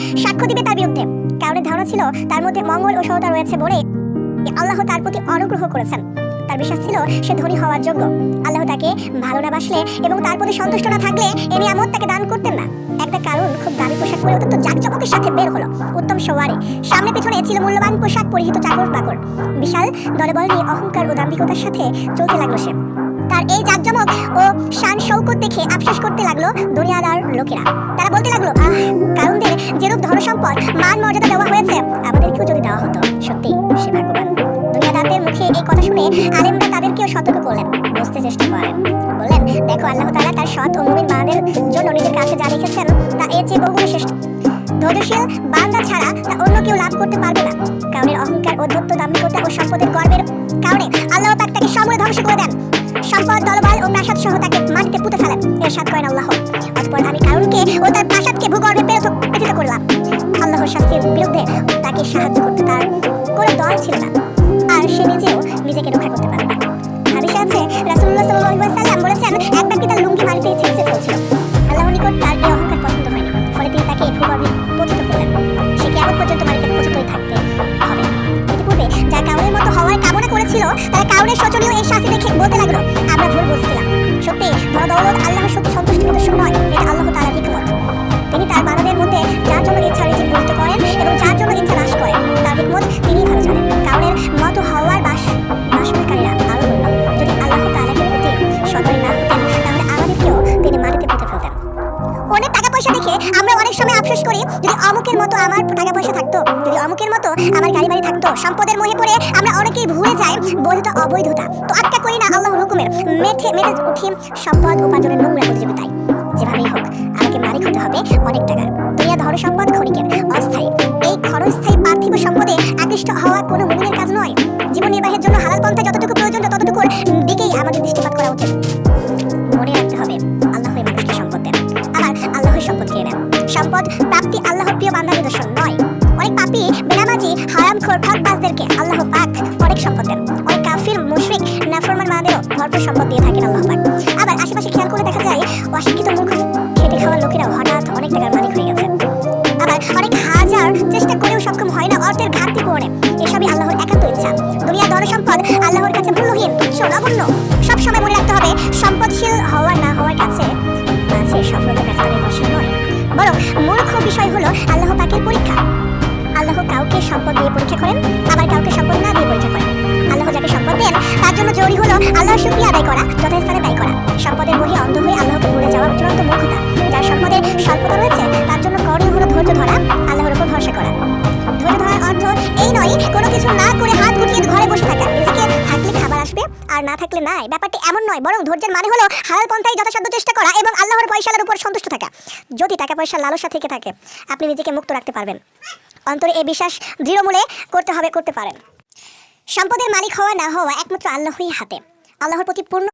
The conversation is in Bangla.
সাক্ষ্য দিবে তার বিরুদ্ধে। কারণের ধারণা ছিল, তার মধ্যে মঙ্গল ও সহতা রয়েছে বলে আল্লাহ তার প্রতি অনুগ্রহ করেছেন। তার বিশ্বাস ছিল, সে ধনী হওয়ার যোগ্য। আল্লাহ তাকে ভালো না বাসলে এবং তার প্রতি সন্তুষ্ট না থাকলে এ নিয়ামত তাকে দান করতেন না। একটা কারণ খুব দামি পোশাক পরে অত্যন্ত জাকজমকের সাথে বের হলো। উত্তম সওয়ারে। সামনে পিছনে ছিল মূল্যবান পোশাক পরিহিত চাকর বাকর। বিশাল, দলবল নিয়ে অহংকার ও দাম্ভিকতার সাথে চলতে লাগল সে। তার এই জাকজমক ও শান শৌকত দেখে আফসোস করতে লাগল দুনিয়াদার লোকেরা। তারা বলতে লাগল, আহ ধনসম্পদ, মান মর্যাদা দেওয়া হয়েছে, আমাদেরকেও যদি দেওয়া হতো। সত্যি সে ভাগ্যবান। দুনিয়াদারদের মুখে এই কথা শুনে আলেমরা তাদেরকেও সতর্ক করলেন, বুঝতে চেষ্টা করেন। বললেন, দেখো, আল্লাহ তাআলা তার সৎ ও মুমিন বান্দাদের জন্য নিজের কাছে যা লিখেছেন, তা এর চেয়ে বহুগুণ শ্রেষ্ঠ। ধৈর্যশীল বান্দা ছাড়া তা অন্য কেউ লাভ করতে পারবে না। কারণের অহংকার অধ্যত্ত দাম্ভিকতা ও সম্পদের গর্বের কারণে আল্লাহ পাক তাকে সমূলে ধ্বংস করে দেন। সম্পদ, দলবল ও প্রাসাদ সহ তাকে মাটিতে পুঁতে ফেলেন। এরশাদ করেন আল্লাহ। অতঃপর আমি কারণকে ও তার প্রাসাদকে তারা কাউরের শোচনীয় এই শাস্তি দেখে বলতে লাগল আমরা ভুল বুঝছিলাম। সত্যি বড় দৌলত সময় আফসোস করি, যদি অমুকের মতো আমার টাকা পয়সা থাকতো, যদি অমুকের মতো আমার গাড়ি বাড়ি থাকতো, সম্পদের মোহে পড়ে আমরা অনেকেই ভুলে যাই বৈধ অবৈধতা। তো আটকা করি না আল্লাহর হুকুমের, মেঠে মেতে উঠি সম্পদ উপার্জনের নোংরা প্রতিযোগিতায় যেভাবেই হোক, আমাকে মালিক হতে হবে অনেক টাকার। দুনিয়া ধন সম্পদ ক্ষণিকের, অস্থায়ী। এই ক্ষণস্থায়ী পার্থিব সম্পদে আকৃষ্ট হওয়া কোনো মুমিনের কাজ নয়। জীবন নির্বাহের জন্য সম্পদ প্রাপ্তি আল্লাহর প্রিয় বান্দার নিদর্শন নয়। অনেক পাপী, বেনামাজি হারামখোর ঠকবাজদেরকে আল্লাহ পাক অনেক সম্পদ দেন। অনেক কাফির, মুশরিক, নাফরমান মাদেরও ভরপুর সম্পদ দিয়ে থাকেন আল্লাহ পাক। আবার আশেপাশে খেয়াল করে দেখা যায়, অশিক্ষিত মূর্খ খেটে খাওয়ার লোকেরাও হঠাৎ অনেক টাকার মালিক হয়ে গেছে আবার অনেক হাজার চেষ্টা করেও সক্ষম হয় না অর্থের ঘাটতি পূরণে। এসবই আল্লাহর একান্ত ইচ্ছা। দুনিয়া ধন সম্পদ আল্লাহর কাছে মূল্যহীন চূড়ান্ত মূর্খতা। যার সম্পদের স্বল্পতা রয়েছে, তার জন্য করণীয় হলো ধৈর্য ধরা আল্লাহর উপর ভরসা করা। ধৈর্য ধরার অর্থ এই নয়, কোনো কিছু না করে হাত গুটিয়ে ঘরে বসে থাকা। নিজেকে থাকলে খাবার আসবে, আর না থাকলে নাই। ব্যাপারটি এমন নয়, বরং ধৈর্যের মানে হলো হালাল পন্থায় যথাসাধ্য চেষ্টা করা এবং আল্লাহর পয়সালার উপর সন্তুষ্ট থাকা। যদি টাকা পয়সা লালসা থেকে থাকে, আপনি নিজেকে মুক্ত রাখতে পারবেন। অন্তরে এই বিশ্বাস দৃঢ়মূলে করতে হবে, করতে পারেন। সম্পদের মালিক হওয়া না হওয়া একমাত্র আল্লাহই হাতে। আল্লাহর প্রতি পূর্ণ